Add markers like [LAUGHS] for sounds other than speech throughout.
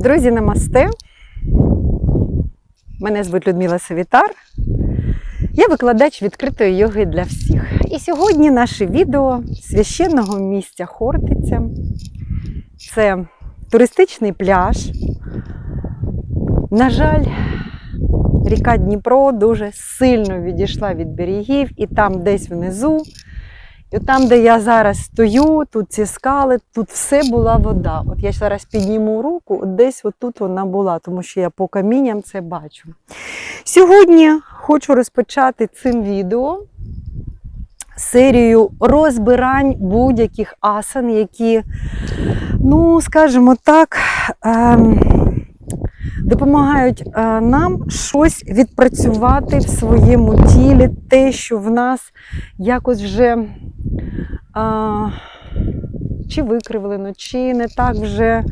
Друзі, намасте. Мене звуть Людмила Савітар. Я викладач відкритої йоги для всіх. І сьогодні наше відео священного місця Хортиця. Це туристичний пляж. На жаль, ріка Дніпро дуже сильно відійшла від берегів, і там десь внизу і там, де я зараз стою, тут ці скали, тут все була вода. От я зараз підніму руку, от десь отут вона була, тому що я по камінням це бачу. Сьогодні хочу розпочати цим відео серію розбирань будь-яких асан, які, ну, скажімо так, ем, допомагають е, нам щось відпрацювати в своєму тілі, те, що в нас якось вже а, чи викривлено, чи не так вже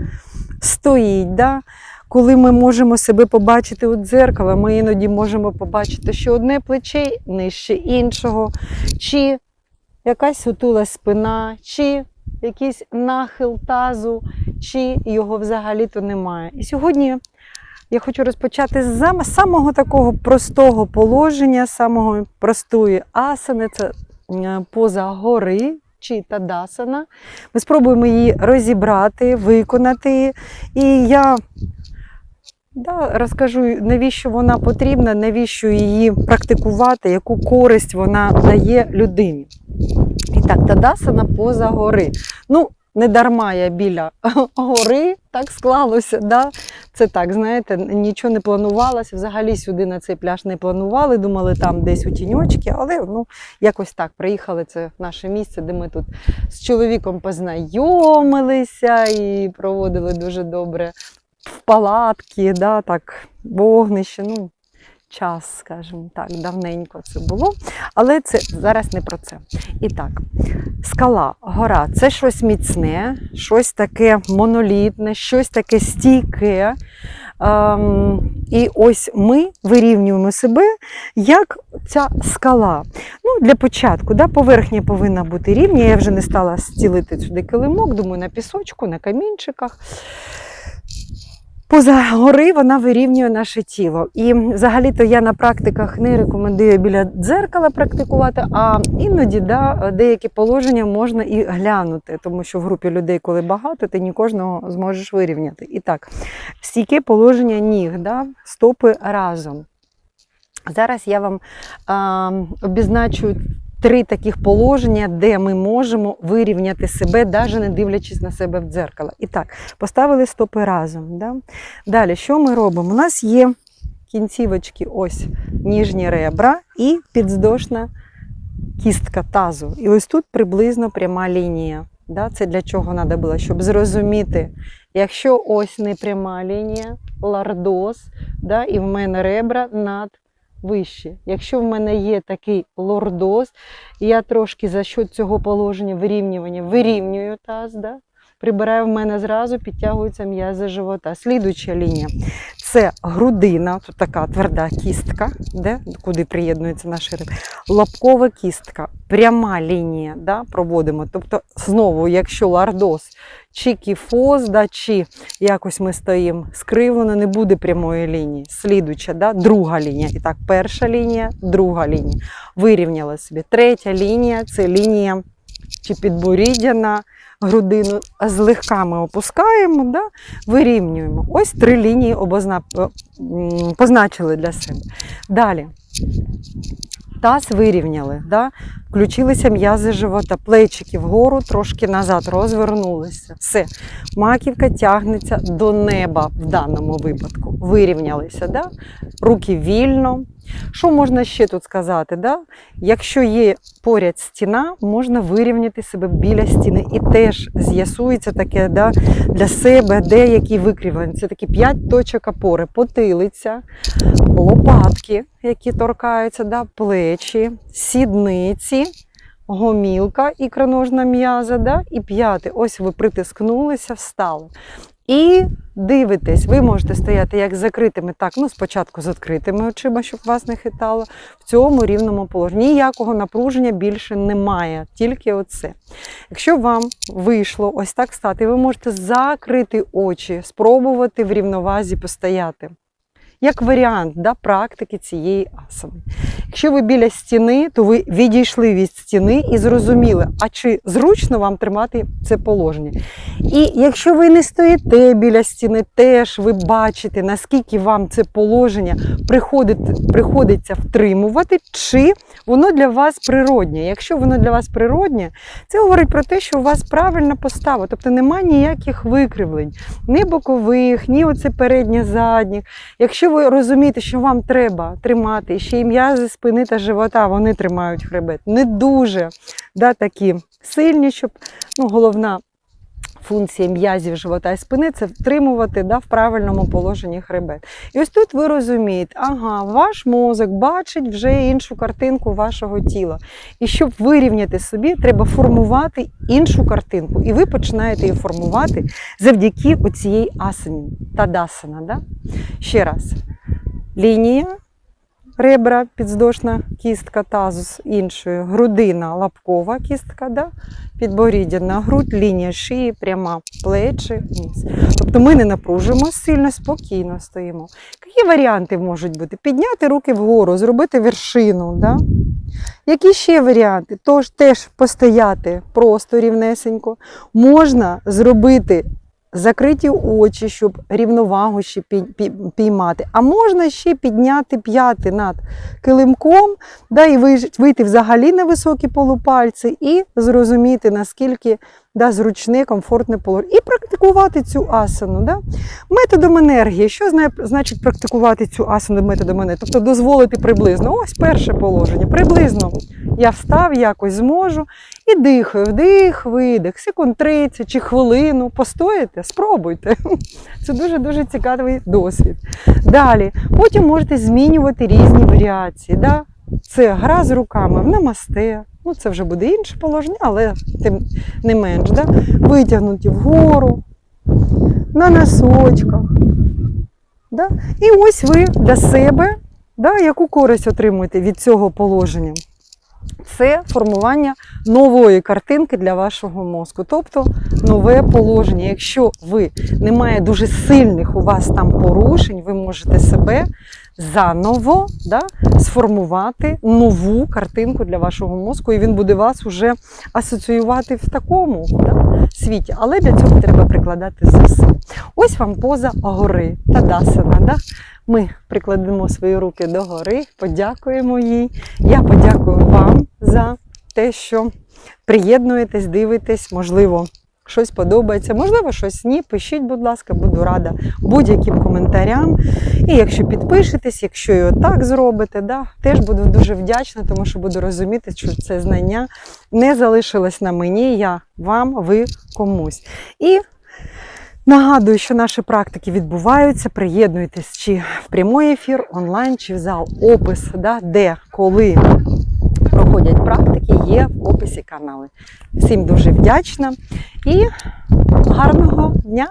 стоїть. Да? Коли ми можемо себе побачити у дзеркало, ми іноді можемо побачити, що одне плече нижче іншого, чи якась сутула спина, чи якийсь нахил тазу, чи його взагалі-то немає. І сьогодні я хочу розпочати з самого такого простого положення, самого простої асани. Це е, поза гори чи тадасана. Ми спробуємо її розібрати, виконати. І я да, розкажу, навіщо вона потрібна, навіщо її практикувати, яку користь вона дає людині. І так, тадасана поза гори. Ну, не дарма я біля [LAUGHS] гори, так склалося. Да? Це так, знаєте, нічого не планувалося. Взагалі сюди на цей пляж не планували, думали там десь у тіньочки, але ну, якось так приїхали. Це наше місце, де ми тут з чоловіком познайомилися і проводили дуже добре в палатки, да, так, вогнище. Ну, час, скажімо так, давненько це було. Але це зараз не про це. І так, скала, гора це щось міцне, щось таке монолітне, щось таке стійке. Ем, і ось ми вирівнюємо себе як ця скала. Ну, Для початку да, поверхня повинна бути рівня. Я вже не стала стілити сюди килимок, думаю, на пісочку, на камінчиках. Поза гори вона вирівнює наше тіло. І взагалі-то я на практиках не рекомендую біля дзеркала практикувати, а іноді да, деякі положення можна і глянути, тому що в групі людей, коли багато, ти ні кожного зможеш вирівняти. І так, стійке положення ніг, да, стопи разом. Зараз я вам а, обізначу три таких положення, де ми можемо вирівняти себе, навіть не дивлячись на себе в дзеркало. І так, поставили стопи разом. Да? Далі, що ми робимо? У нас є кінцівочки, ось ніжні ребра і підздошна кістка тазу. І ось тут приблизно пряма лінія. Да? Це для чого треба було? Щоб зрозуміти, якщо ось не пряма лінія, лордоз, да? і в мене ребра над вище. Якщо в мене є такий лордоз, я трошки за счет цього положення вирівнювання вирівнюю таз, да? прибираю в мене зразу, підтягуються м'язи живота. Слідуюча лінія це грудина, тут така тверда кістка, де, куди приєднується наша риб. Лобкова кістка, пряма лінія да, проводимо. Тобто, знову, якщо лордоз чи кіфоз, да, чи якось ми стоїмо скривлено, не буде прямої лінії. Слідуча, да, друга лінія. І так, перша лінія, друга лінія. Вирівняли собі. Третя лінія це лінія чи підборіддя на грудину, злегка ми опускаємо, да, вирівнюємо. Ось три лінії обозна... позначили для себе. Далі. Таз вирівняли, да? включилися м'язи живота, плечики вгору, трошки назад, розвернулися. Все. Маківка тягнеться до неба в даному випадку. Вирівнялися. Да? Руки вільно. Що можна ще тут сказати? Да? Якщо є поряд стіна, можна вирівняти себе біля стіни. І теж з'ясується таке да, для себе деякі викривлення. Це такі п'ять точок опори, потилиця, лопатки, які торкаються, да, плечі, сідниці, гомілка, ікроножна м'яза, да, і п'яти. Ось ви притискнулися, встали. І дивитесь, ви можете стояти як з закритими, так, ну спочатку з відкритими очима, щоб вас не хитало. В цьому рівному положенні. Ніякого напруження більше немає, тільки оце. Якщо вам вийшло ось так стати, ви можете закрити очі, спробувати в рівновазі постояти. Як варіант да, практики цієї асани. Якщо ви біля стіни, то ви відійшли від стіни і зрозуміли, а чи зручно вам тримати це положення. І якщо ви не стоїте біля стіни, теж ви бачите, наскільки вам це положення приходить, приходиться втримувати, чи воно для вас природнє. Якщо воно для вас природнє, це говорить про те, що у вас правильна постава, тобто немає ніяких викривлень, ні бокових, ні оце переднє задніх. Якщо ви розумієте, що вам треба тримати ще й м'язи спини та живота, вони тримають хребет. Не дуже да, такі сильні, щоб ну, головна функція м'язів живота і спини це втримувати да, в правильному положенні хребет. І ось тут ви розумієте, ага, ваш мозок бачить вже іншу картинку вашого тіла. І щоб вирівняти собі, треба формувати іншу картинку. І ви починаєте її формувати завдяки оцієї асані, тадасана. Да? Ще раз. Лінія, ребра, підздошна кістка тазу з іншою, грудина, лапкова кістка, да? підборіддя на грудь, лінія шиї, пряма, плечі, вниз. Тобто ми не напружимо сильно, спокійно стоїмо. Які варіанти можуть бути? Підняти руки вгору, зробити вершину. Да? Які ще варіанти? Тож теж постояти просто рівнесенько. Можна зробити закриті очі, щоб рівновагу ще пі- пі- піймати. А можна ще підняти п'яти над килимком, да, і вийти взагалі на високі полупальці і зрозуміти, наскільки да, зручне, комфортне положення. І практикувати цю асану. Да? Методом енергії. Що значить практикувати цю асану методом енергії? Тобто дозволити приблизно. Ось перше положення. Приблизно я встав, якось зможу. І дихаю, вдих, видих, секунд 30 чи хвилину. Постоїте, спробуйте. [LAUGHS] Це дуже-дуже цікавий досвід. Далі, потім можете змінювати різні варіації. Да? Це гра з руками в намасте. Ну, це вже буде інше положення, але тим не менш. Да? Витягнуті вгору, на носочках. Да? І ось ви для себе, да, яку користь отримуєте від цього положення. Це формування нової картинки для вашого мозку, тобто нове положення. Якщо ви немає дуже сильних у вас там порушень, ви можете себе заново да, сформувати нову картинку для вашого мозку, і він буде вас уже асоціювати в такому да, світі. Але для цього треба прикладати зусиль. Ось вам поза гори Тадасана. Да? Ми прикладемо свої руки до гори, подякуємо їй. Я подякую вам за те, що приєднуєтесь, дивитесь, можливо, щось подобається, можливо, щось ні. Пишіть, будь ласка, буду рада будь-яким коментарям. І якщо підпишетесь, якщо і отак зробите, да, теж буду дуже вдячна, тому що буду розуміти, що це знання не залишилось на мені, я вам, ви комусь. І Нагадую, що наші практики відбуваються. Приєднуйтесь чи в прямий ефір, онлайн, чи в зал. Опис, да, де, коли проходять практики, є в описі каналу. Всім дуже вдячна і гарного дня!